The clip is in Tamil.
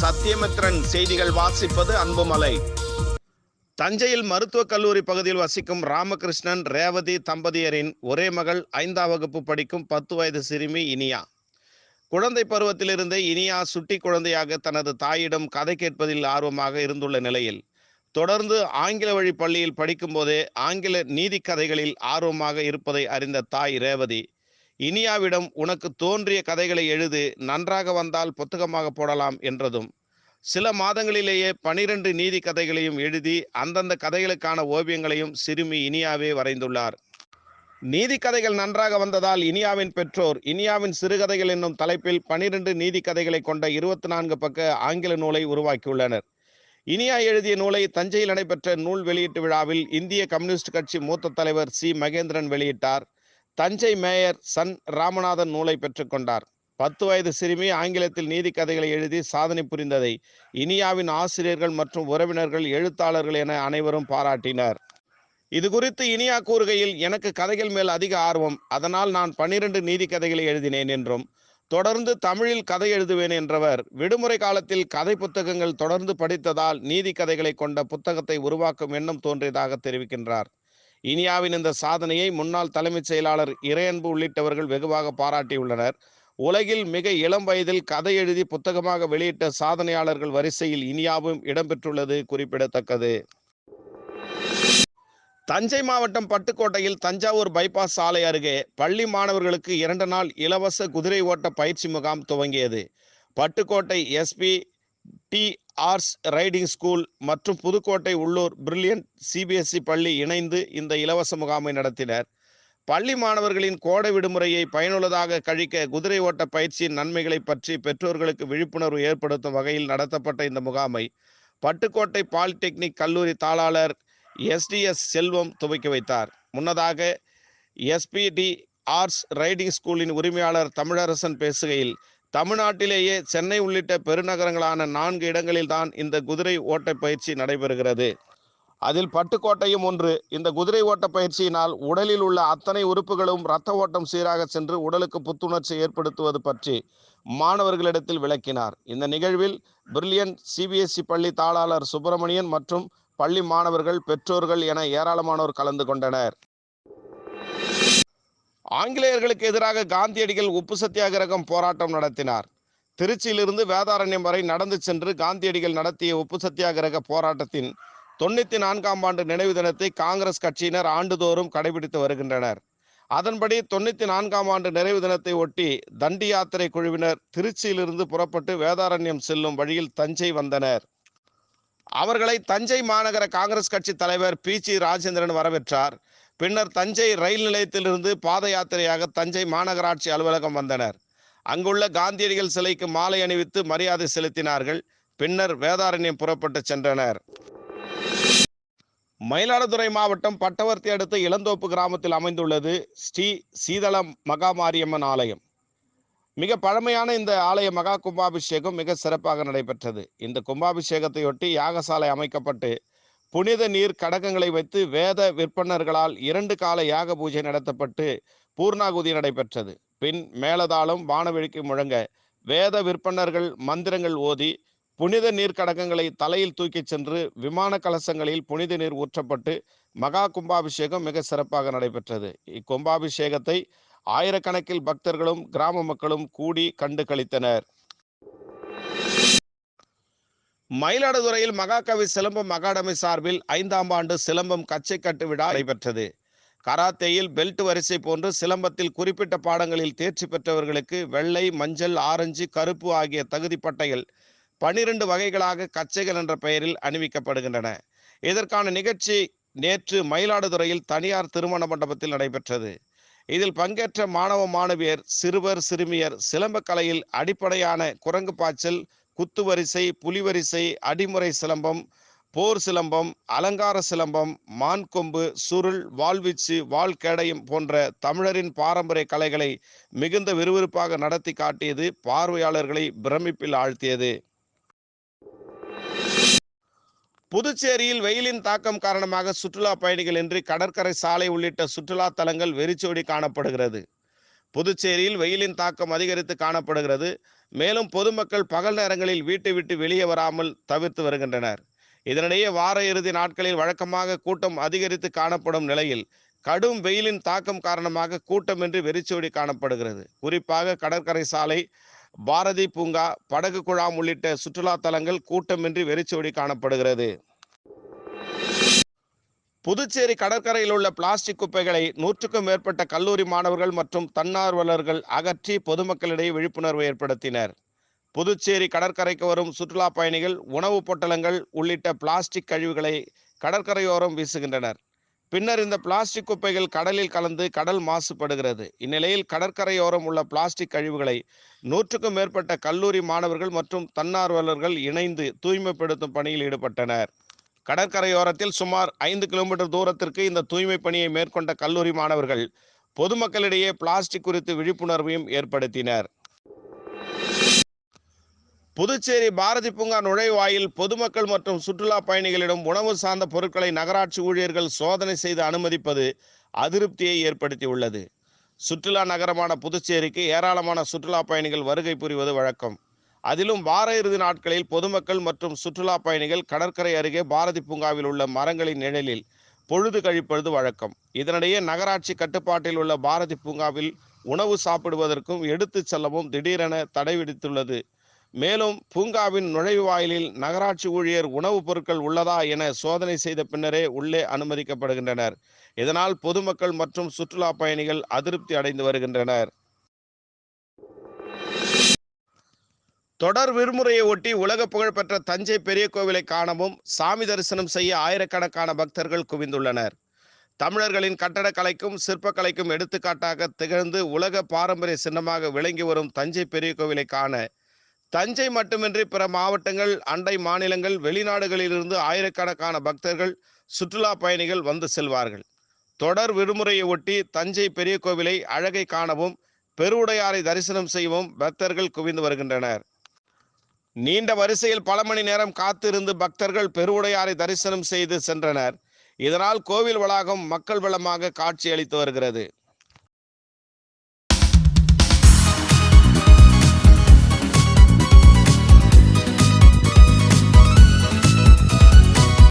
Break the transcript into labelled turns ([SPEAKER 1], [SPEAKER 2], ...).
[SPEAKER 1] சத்தியமித்ரன் செய்திகள் வாசிப்பது அன்புமலை. தஞ்சையில் மருத்துவக் கல்லூரி பகுதியில் வசிக்கும் ராமகிருஷ்ணன் ரேவதி தம்பதியரின் ஒரே மகள் ஐந்தாம் வகுப்பு படிக்கும் பத்து வயது சிறுமி இனியா. குழந்தை பருவத்திலிருந்தே இனியா சுட்டி குழந்தையாக தனது தாயிடம் கதை கேட்பதில் ஆர்வமாக இருந்துள்ள நிலையில் தொடர்ந்து ஆங்கில வழி பள்ளியில் படிக்கும்போதே ஆங்கில நீதி கதைகளில் ஆர்வமாக இருப்பதை அறிந்த தாய் ரேவதி இனியாவிடம் உனக்கு தோன்றிய கதைகளை எழுது நன்றாக வந்தால் புத்தகமாக போடலாம் என்றதும் சில மாதங்களிலேயே பனிரெண்டு நீதி கதைகளையும் எழுதி அந்தந்த கதைகளுக்கான ஓவியங்களையும் சிறுமி இனியாவே வரைந்துள்ளார். நீதி கதைகள் நன்றாக வந்ததால் இனியாவின் பெற்றோர் இனியாவின் சிறுகதைகள் என்னும் தலைப்பில் பனிரெண்டு நீதி கதைகளை கொண்ட இருபத்தி நான்கு பக்க ஆங்கில நூலை உருவாக்கியுள்ளனர். இனியா எழுதிய நூலை தஞ்சையில் நடைபெற்ற நூல் வெளியீட்டு விழாவில் இந்திய கம்யூனிஸ்ட் கட்சி மூத்த தலைவர் சி. மகேந்திரன் வெளியிட்டார். தஞ்சை மேயர் சன் ராமநாதன் நூலை பெற்றுக்கொண்டார் பத்து வயது சிறுமி ஆங்கிலத்தில் நீதி கதைகளை எழுதி சாதனை புரிந்ததை இனியாவின் ஆசிரியர்கள் மற்றும் உறவினர்கள் எழுத்தாளர்கள் என அனைவரும் பாராட்டினர். இது குறித்து இனியா கூறுகையில் எனக்கு கதைகள் மேல் அதிக ஆர்வம். அதனால் நான் பன்னிரண்டு நீதி கதைகளை எழுதினேன் என்றும் தொடர்ந்து தமிழில் கதை எழுதுவேன் என்றவர் விடுமுறை காலத்தில் கதை புத்தகங்கள் தொடர்ந்து படித்ததால் நீதி கதைகளை கொண்ட புத்தகத்தை உருவாக்கும் எண்ணம் தோன்றியதாக தெரிவிக்கின்றார். இனியாவின் இந்த சாதனையை முன்னாள் தலைமைச் செயலாளர் இறையன்பு உள்ளிட்டவர்கள் வெகுவாக பாராட்டியுள்ளனர். உலகில் மிக இளம் வயதில் கதை எழுதி புத்தகமாக வெளியிட்ட சாதனையாளர்கள் வரிசையில் இனியாவும் இடம்பெற்றுள்ளது குறிப்பிடத்தக்கது. தஞ்சை மாவட்டம் பட்டுக்கோட்டையில் தஞ்சாவூர் பைபாஸ் சாலை அருகே பள்ளி மாணவர்களுக்கு இரண்டு நாள் இலவச குதிரை ஓட்ட பயிற்சி முகாம் துவங்கியது. Pattukkottai SP T horse riding school மற்றும் புதுக்கோட்டை உள்ளூர் பிரில்லியன்ட் சிபிஎஸ்இ பள்ளி இணைந்து இந்த இலவச முகாமை நடத்தினர். பள்ளி மாணவர்களின் கோடை விடுமுறையை பயனுள்ளதாக கழிக்க குதிரை ஓட்ட பயிற்சியின் நன்மைகளை பற்றி பெற்றோர்களுக்கு விழிப்புணர்வு ஏற்படுத்தும் வகையில் நடத்தப்பட்ட இந்த முகாமை பட்டுக்கோட்டை பாலிடெக்னிக் கல்லூரி தாளாளர் எஸ்டிஎஸ் செல்வம் துவக்கி வைத்தார். முன்னதாக எஸ்பிடி ஆர்ட்ஸ் ரைடிங் ஸ்கூலின் உரிமையாளர் தமிழரசன் பேசுகையில் தமிழ்நாட்டிலேயே சென்னை உள்ளிட்ட பெருநகரங்களான நான்கு இடங்களில்தான் இந்த குதிரை ஓட்ட பயிற்சி நடைபெறுகிறது. அதில் பட்டுக்கோட்டையும் ஒன்று. இந்த குதிரை ஓட்ட பயிற்சியினால் உடலில் உள்ள அத்தனை உறுப்புகளும் இரத்த ஓட்டம் சீராக சென்று உடலுக்கு புத்துணர்ச்சி ஏற்படுத்துவது பற்றி மாணவர்களிடத்தில் விளக்கினார். இந்த நிகழ்வில் பிரில்லியன்ட் சிபிஎஸ்இ பள்ளி தாளாளர் சுப்பிரமணியன் மற்றும் பள்ளி மாணவர்கள் பெற்றோர்கள் என ஏராளமானோர் கலந்து கொண்டனர். ஆங்கிலேயர்களுக்கு எதிராக காந்தியடிகள் உப்பு சத்தியாகிரகம் போராட்டம் நடத்தினார். திருச்சியிலிருந்து வேதாரண்யம் வரை நடந்து சென்று காந்தியடிகள் நடத்திய உப்பு சத்தியாகிரக போராட்டத்தின் தொண்ணூற்றி நான்காம் ஆண்டு நினைவு தினத்தை காங்கிரஸ் கட்சியினர் ஆண்டுதோறும் கடைபிடித்து வருகின்றனர். அதன்படி தொண்ணூற்றி நான்காம் ஆண்டு நிறைவு தினத்தை ஒட்டி தண்டி யாத்திரை குழுவினர் திருச்சியிலிருந்து புறப்பட்டு வேதாரண்யம் செல்லும் வழியில் தஞ்சை வந்தனர். அவர்களை தஞ்சை மாநகர காங்கிரஸ் கட்சி தலைவர் பி. சி. ராஜேந்திரன் வரவேற்றார். பின்னர் தஞ்சை ரயில் நிலையத்திலிருந்து பாத யாத்திரையாக தஞ்சை மாநகராட்சி அலுவலகம் வந்தனர். அங்குள்ள காந்தியடிகள் சிலைக்கு மாலை அணிவித்து மரியாதை செலுத்தினார்கள். பின்னர் வேதாரண்யம் புறப்பட்டு சென்றனர். மயிலாடுதுறை மாவட்டம் பட்டவர்த்தி அடுத்த இளந்தோப்பு கிராமத்தில் அமைந்துள்ளது ஸ்ரீ சீதளம் மகாமாரியம்மன் ஆலயம். மிக பழமையான இந்த ஆலய மகா கும்பாபிஷேகம் மிக சிறப்பாக நடைபெற்றது. இந்த கும்பாபிஷேகத்தையொட்டி யாகசாலை அமைக்கப்பட்டு புனித நீர் கடகங்களை வைத்து வேத விற்பனர்களால் இரண்டு கால யாக பூஜை நடத்தப்பட்டு பூர்ணாகுதி நடைபெற்றது. பின் மேலதாளம் வானவெளிக்கு முழங்க வேத விற்பனர்கள் மந்திரங்கள் ஓதி புனித நீர் கடகங்களை தலையில் தூக்கிச் சென்று விமான கலசங்களில் புனித நீர் ஊற்றப்பட்டு மகா கும்பாபிஷேகம் மிக சிறப்பாக நடைபெற்றது. இக்கும்பாபிஷேகத்தை ஆயிரக்கணக்கில் பக்தர்களும் கிராம மக்களும் கூடி கண்டு களித்தனர். மயிலாடுதுறையில் மகாகவி சிலம்பம் அகாடமி சார்பில் ஐந்தாம் ஆண்டு சிலம்பம் கச்சைக்கட்டு விழா நடைபெற்றது. கராத்தேயில் பெல்ட் வரிசை போன்று சிலம்பத்தில் குறிப்பிட்ட பாடங்களில் தேர்ச்சி பெற்றவர்களுக்கு வெள்ளை மஞ்சள் ஆரஞ்சு கருப்பு ஆகிய தகுதி பட்டைகள் பனிரெண்டு வகைகளாக கச்சைகள் என்ற பெயரில் அணிவிக்கப்படுகின்றன. இதற்கான நிகழ்ச்சி நேற்று மயிலாடுதுறையில் தனியார் திருமண மண்டபத்தில் நடைபெற்றது. இதில் பங்கேற்ற மாணவ மாணவியர் சிறுவர் சிறுமியர் சிலம்ப கலையில் அடிப்படையான குரங்கு பாய்ச்சல் குத்துவரிசை புலிவரிசை அடிமுறை சிலம்பம் போர் சிலம்பம் அலங்கார சிலம்பம் மான்கொம்பு சுருள் வாழ்வீச்சு வாழ்கேடயம் போன்ற தமிழரின் பாரம்பரிய கலைகளை மிகுந்த விறுவிறுப்பாக நடத்தி காட்டியது பார்வையாளர்களை பிரமிப்பில் ஆழ்த்தியது. புதுச்சேரியில் வெயிலின் தாக்கம் காரணமாக சுற்றுலா பயணிகள் இன்றி கடற்கரை சாலை உள்ளிட்ட சுற்றுலா தலங்கள் வெறிச்சோடி காணப்படுகிறது. புதுச்சேரியில் வெயிலின் தாக்கம் அதிகரித்து காணப்படுகிறது. மேலும் பொதுமக்கள் பகல் நேரங்களில் வீட்டை விட்டு வெளியே வராமல் தவிர்த்து வருகின்றனர். இதனிடையே வார இறுதி நாட்களில் வழக்கமாக கூட்டம் அதிகரித்து காணப்படும் நிலையில் கடும் வெயிலின் தாக்கம் காரணமாக கூட்டமின்றி வெறிச்சோடி காணப்படுகிறது. குறிப்பாக கடற்கரை சாலை பாரதி பூங்கா படகு குழாம் உள்ளிட்ட சுற்றுலா தலங்கள் கூட்டமின்றி வெறிச்சோடி காணப்படுகிறது. புதுச்சேரி கடற்கரையில் உள்ள பிளாஸ்டிக் குப்பைகளை நூற்றுக்கும் மேற்பட்ட கல்லூரி மாணவர்கள் மற்றும் தன்னார்வலர்கள் அகற்றி பொதுமக்களிடையே விழிப்புணர்வு ஏற்படுத்தினர். புதுச்சேரி கடற்கரைக்கு வரும் சுற்றுலா பயணிகள் உணவுப் பொட்டலங்கள் உள்ளிட்ட பிளாஸ்டிக் கழிவுகளை கடற்கரையோரம் வீசுகின்றனர். பின்னர் இந்த பிளாஸ்டிக் குப்பைகள் கடலில் கலந்து கடல் மாசுபடுகிறது. இந்நிலையில் கடற்கரையோரம் உள்ள பிளாஸ்டிக் கழிவுகளை நூற்றுக்கும் மேற்பட்ட கல்லூரி மாணவர்கள் மற்றும் தன்னார்வலர்கள் இணைந்து தூய்மைப்படுத்தும் பணியில் ஈடுபட்டனர். கடற்கரையோரத்தில் சுமார் ஐந்து கிலோமீட்டர் தூரத்திற்கு இந்த தூய்மை பணியை மேற்கொண்ட கல்லூரி மாணவர்கள் பொதுமக்களிடையே பிளாஸ்டிக் குறித்து விழிப்புணர்வையும் ஏற்படுத்தினர். புதுச்சேரி பாரதி பூங்கா நுழைவாயில் பொதுமக்கள் மற்றும் சுற்றுலா பயணிகளிடம் உணவு சார்ந்த பொருட்களை நகராட்சி ஊழியர்கள் சோதனை செய்து அனுமதிப்பது அதிருப்தியை ஏற்படுத்தியுள்ளது. சுற்றுலா நகரமான புதுச்சேரிக்கு ஏராளமான சுற்றுலா பயணிகள் வருகை புரிவது வழக்கம். அதிலும் வார இறுதி நாட்களில் பொதுமக்கள் மற்றும் சுற்றுலா பயணிகள் கடற்கரை அருகே பாரதி பூங்காவில் உள்ள மரங்களின் நிழலில் பொழுது கழிப்பது வழக்கம். இதனிடையே நகராட்சி கட்டுப்பாட்டில் உள்ள பாரதி பூங்காவில் உணவு சாப்பிடுவதற்கும் எடுத்துச் செல்லவும் திடீரென தடை விதித்துள்ளது. மேலும் பூங்காவின் நுழைவாயிலில் நகராட்சி ஊழியர் உணவுப் பொருட்கள் உள்ளதா என சோதனை செய்த பின்னரே உள்ளே அனுமதிக்கப்படுகின்றனர். இதனால் பொதுமக்கள் மற்றும் சுற்றுலா பயணிகள் அதிருப்தி அடைந்து வருகின்றனர். தொடர் விடுமுறையை ஒட்டி உலக புகழ்பெற்ற தஞ்சை பெரிய கோவிலை காணவும் சாமி தரிசனம் செய்ய ஆயிரக்கணக்கான பக்தர்கள் குவிந்துள்ளனர். தமிழர்களின் கட்டடக்கலைக்கும் சிற்பக்கலைக்கும் எடுத்துக்காட்டாக திகழ்ந்து உலக பாரம்பரிய சின்னமாக விளங்கி வரும் தஞ்சை பெரிய கோவிலை காண தஞ்சை மட்டுமின்றி பிற மாவட்டங்கள் அண்டை மாநிலங்கள் வெளிநாடுகளிலிருந்து ஆயிரக்கணக்கான பக்தர்கள் சுற்றுலா பயணிகள் வந்து செல்வார்கள். தொடர் விடுமுறையை ஒட்டி தஞ்சை பெரிய கோவிலை அழகை காணவும் பெருவுடையாரை தரிசனம் செய்யவும் பக்தர்கள் குவிந்து வருகின்றனர். நீண்ட வரிசையில் பல மணி நேரம் காத்திருந்து பக்தர்கள் பெருவுடையாரை தரிசனம் செய்து சென்றனர். இதனால் கோவில் வளாகம் மக்கள் வளமாக காட்சியளித்து வருகிறது.